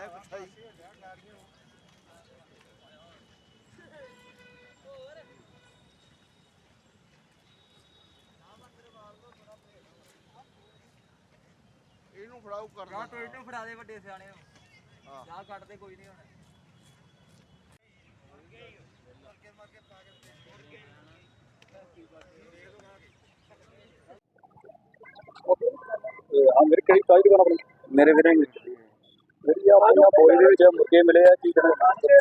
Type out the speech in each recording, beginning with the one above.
ਲੈ ਫੜਾਉ ਕਰ ਟੋਇਟ ਨੂੰ ਫੜਾ ਦੇ ਵੱਡੇ ਸਿਆਣੇ ਨੂੰ। ਹਾਂ। ਜਾਂ ਕੋਈ ਨਹੀਂ ਹੁਣ। ਮਰਕੇ ਮੇਰੇ ਕਈ ਸਾਈਡ ਬਣਾ ਮੇਰੇ ਵੀਰੇ ਮਿਲ ਬੋਈ ਦੇ ਵਿੱਚ ਮੁਰਗੇ ਮਿਲੇ ਆ, ਕੀ ਕਰਾਂ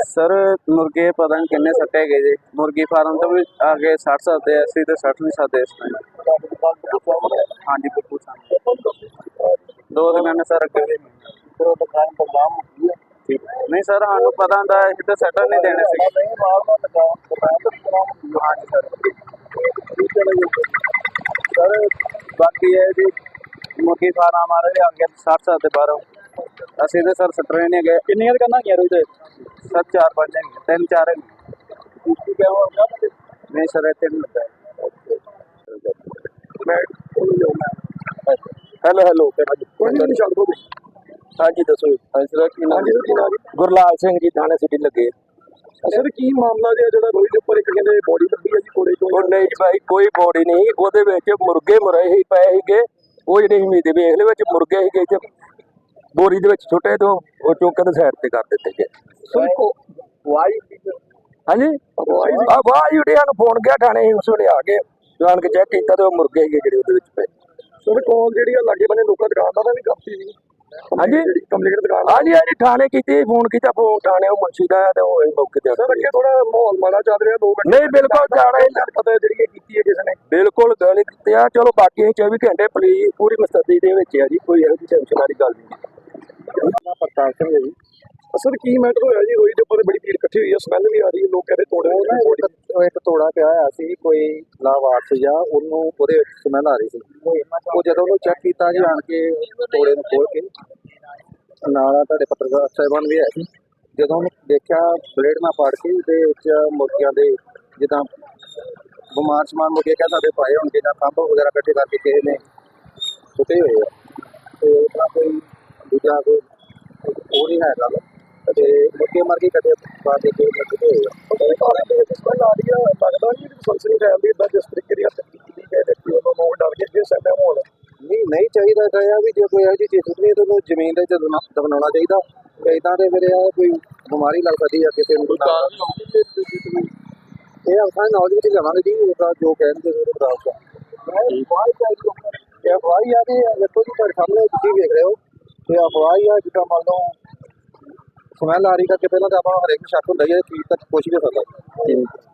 ਸਰ, ਮੁਰਗੇ ਪਤਾ ਨਹੀਂ ਕਿੰਨੇ ਸੱਟੇ ਗਏ ਜੀ। ਮੁਰਗੀ ਫਾਰਮ ਤੋਂ ਵੀ ਆ ਕੇ 60 ਸਕਦੇ ਅਸੀਂ ਤੇ 60 ਨਹੀਂ ਸਕਦੇ ਇਸ ਟਾਈਮ ਹਾਂਜੀ, ਬਿਲਕੁਲ ਸਾਨੂੰ। ਦੋ ਦਿਨਾਂ ਸਰ ਅੱਗੇ ਵੀ ਨਹੀਂ ਸਰ, ਸਾਨੂੰ ਪਤਾ ਹੁੰਦਾ ਅਸੀਂ ਤੇ ਸੱਟ ਨਹੀਂ ਦੇਣੇ ਸੀ। ਹਾਂਜੀ ਸਰ ਸਰ ਬਾਕੀ ਇਹ ਜੀ ਮੁਰਗੀ ਫਾਰਮ ਹਮਾਰੇ ਵੀ ਆ 60 ਸਕਦੇ ਬਾਹਰੋਂ। ਅਸੀਂ ਤੇ ਸਰ ਸੱਟਰੇ ਨਹੀਂ ਗਏ ਕਿੰਨੀਆਂ ਦੁਕਾਨਾਂ ਹੈਗੀਆਂ ਰੋਜ਼ ਦੇ ਸਰ ਚਾਰ ਪੰਜ ਹੈਗੇ, ਤਿੰਨ ਚਾਰ ਹੈਗੇ। ਕੀ ਕਿਹਾ ਹੋਗਾ ਨਹੀਂ ਸਰ ਇੱਥੇ ਨਹੀਂ ਲੱਗਾ। ਮੈਂ ਹੈਲੋ ਹੈਲੋ ਕੋਈ ਨਹੀਂ ਛੱਡ ਦੋ ਹਾਂਜੀ ਦੱਸੋ ਹਾਂਜੀ ਸਰ ਕੀ ਨਾਮ ਜੀ ਗੁਰਲਾਲ ਸਿੰਘ ਜੀ ਥਾਣੇ ਸਿਟੀ ਲੱਗੇ। ਸਰ ਕੀ ਮਾਮਲਾ ਜਿਹਾ ਜਿਹੜਾ ਰੋਜ਼ ਦੇ ਉੱਪਰ ਇੱਕ ਕਹਿੰਦੇ ਬੋਡੀ ਲੱਭੀ ਹੈ ਜੀ ਕੋੜੇ ਤੋਂ ਉਹ ਨਹੀਂ ਜੀ ਭਾਈ ਕੋਈ ਬੋਡੀ ਨਹੀਂ। ਉਹਦੇ ਵਿੱਚ ਮੁਰਗੇ ਮਰੇ ਹੀ ਪਏ ਸੀਗੇ। ਉਹ ਜਿਹੜੇ ਹਿਮੀ ਦੇ ਵੇਖ ਲੈ ਵਿੱਚ ਮੁਰਗੇ ਸੀਗੇ ਤੇ ਬੋਰੀ ਦੇ ਵਿੱਚ ਛੋਟੇ ਤੋਂ ਉਹ ਚੁੱਕ ਕੇ ਸਾਈਡ ਤੇ ਕਰ ਦਿੱਤੇ ਗਏ। ਕੋ ਵਾਈ ਹਾਂਜੀ? ਆ ਫੋਨ ਗਿਆ ਥਾਣੇ ਅਸੀਂ ਉਸ ਵੇਲੇ ਆ ਗਏ। ਜਾਣ ਕੇ ਚੈੱਕ ਕੀਤਾ ਤੇ ਉਹ ਮੁਰਗੇ ਸੀਗੇ ਜਿਹੜੇ ਉਹਦੇ ਵਿੱਚ ਪਏ। ਸਰ ਕੋਲ ਜਿਹੜੀ ਆ ਲਾਗੇ ਬੰਨੇ ਲੋਕਾਂ ਦੁਕਾਨ ਦਾ ਵੀ ਕਾਫੀ ਸੀ। ਹਾਂਜੀ? ਜਿਹੜੀ ਕੰਪਲੀਟ ਦੁਕਾਨ ਹਾਂਜੀ ਹਾਂਜੀ ਥਾਣੇ ਕੀਤੀ ਫੋਨ ਕੀਤਾ ਫੋਨ ਥਾਣੇ ਉਹ ਮੁਨਸ਼ੀ ਦਾ ਹੈ ਤੇ ਉਹ ਅਸੀਂ ਮੌਕੇ ਤੇ ਆ ਸਰ ਗਏ। ਅੱਗੇ ਥੋੜਾ ਮਾਹੌਲ ਮਾੜਾ ਚੱਲ ਰਿਹਾ ਦੋ ਘੰਟੇ ਨਹੀਂ ਬਿਲਕੁਲ ਜਾਣਾ ਹੀ ਨਹੀਂ। ਪਤਾ ਜਿਹੜੀ ਇਹ ਕੀਤੀ ਹੈ ਕਿਸੇ ਨੇ। ਬਿਲਕੁਲ ਗੱਲ ਕੀਤੀ ਆ। ਚਲੋ ਬਾਕੀ ਅਸੀਂ 24 ਘੰਟੇ ਪੁਲਿਸ ਪੂਰੀ ਮਸਤਦੀ ਦੇ ਵਿੱਚ ਆ ਜੀ ਕੋਈ ਇਹੋ ਜਿਹੀ ਟੈਨਸ਼ਨ ਵਾਲੀ ਗੱਲ ਨਹੀਂ। ਪ੍ਰਤਾਪ ਸਿੰਘ ਹੈ ਜੀ। ਕੀ ਮੈਟਰ ਹੋਇਆ ਜੀ? ਰੋਈ ਦੇ ਉੱਪਰ ਬੜੀ ਭੀੜ ਇਕੱਠੀ ਹੋਈ ਹੈ ਸਮੈਲ ਵੀ ਆ ਰਹੀ ਹੈ ਲੋਕ ਕਹਿੰਦੇ ਤੋੜੇ ਹੋਏ ਨੇ। ਉਹ ਇੱਕ ਤੋੜਾ ਪਿਆ ਹੋਇਆ ਸੀ ਕੋਈ ਲਾਵਾਰਸ ਜਾਂ ਉਹਨੂੰ ਉਹਦੇ ਵਿੱਚ ਸਮੈਲ ਆ ਰਹੀ ਸੀ। ਉਹ ਜਦੋਂ ਉਹਨੂੰ ਚੈੱਕ ਕੀਤਾ ਜੀ ਆਣ ਕੇ ਤੋੜੇ ਨੂੰ ਖੋਲ ਕੇ ਨਾਲ ਤੁਹਾਡੇ ਪੱਤਰਕਾਰ ਸਾਹਿਬਾਨ ਵੀ ਆਏ ਸੀ। ਜਦੋਂ ਉਹਨੂੰ ਦੇਖਿਆ ਬਲੇਡ ਨਾਲ ਪਾੜ ਕੇ ਉਹਦੇ ਵਿੱਚ ਮੁਰਗੀਆਂ ਦੇ ਜਿੱਦਾਂ ਬਿਮਾਰ ਸਮਾਨ ਮੁਰਗੇ ਕਹਿ ਸਕਦੇ ਪਾਏ ਹੋਣਗੇ ਜਾਂ ਖੰਭ ਵਗੈਰਾ ਇਕੱਠੇ ਕਰਕੇ ਕਿਸੇ ਨੇ ਸੁੱਟੇ ਹੋਏ ਆ। ਤੇ ਉਹਦਾ ਕੋਈ ਦੂਜਾ ਕੋਈ ਉਹ ਨਹੀਂ ਹੈ ਗੱਲ ਤੇ ਮੁਰਗੇ ਮਰ ਕੇ ਕਦੇ ਪਾ ਕੇ ਕਿਸੇ ਨੇ ਸੁੱਟੇ ਹੋਏ ਆ ਉਹਦੇ ਕਾਰਨ ਦੇ ਵਿੱਚ ਸਮੈਲ ਆ ਰਹੀ ਹੈ ਲੱਗਦਾ ਨਹੀਂ ਕਿ ਸਨਸਨੀ ਫੈਲ ਦੀ ਇਦਾਂ ਜਿਸ ਤਰੀਕੇ ਦੀ ਹੱਥ ਕੀਤੀ ਗਈ ਵਿਅਕਤੀ ਉਹਨੂੰ ਨੂੰ ਡਰ ਕੇ ਜੇ ਸੈਂਡਾ ਮਾਹੌਲ ਨਹੀਂ ਨਹੀਂ ਚਾਹੀਦਾ ਤਾਂ ਇਹ ਆ ਵੀ ਜੇ ਕੋਈ ਇਹੋ ਜਿਹੀ ਚੀਜ਼ ਸੁੱਟਣੀ ਤਾਂ ਜ਼ਮੀਨ ਦੇ ਚ ਦਫਨਾ- ਦਫਨਾਉਣਾ ਚਾਹੀਦਾ। ਤੇ ਇਦਾਂ ਦੇ ਮੇਰੇ ਆ ਕੋਈ ਬਿਮਾਰੀ ਲੱਗ ਸਕਦੀ ਆ ਕਿਸੇ ਨੂੰ। ਇਹ ਆਪਾਂ ਨੌਲੇਜ ਵਿੱਚ ਜਾਵਾਂਗੇ ਜੀ ਉਹਦਾ ਜੋ ਕਹਿਣਗੇ ਉਹਦੇ ਮੁਤਾਬਕ। ਇਹ ਹੀ ਆ ਵੇਖੋ ਜੀ ਤੁਹਾਡੇ ਸਾਹਮਣੇ ਤੁਸੀਂ ਵੇਖ ਰਹੇ ਹੋ। ਤੇ ਅਫਵਾਹ ਹੀ ਆ ਜਿੱਦਾਂ ਮੰਨ ਲਓ ਸਮੈਲ ਆ ਰਹੀ ਕਰਕੇ ਪਹਿਲਾਂ ਤਾਂ ਆਪਾਂ ਨੂੰ ਹਰੇਕ ਨੂੰ ਸ਼ੱਕ ਹੁੰਦਾ ਹੀ ਹੈ ਚੀਜ਼ ਤੱਕ ਕੁਝ ਵੀ ਹੋ ਸਕਦਾ।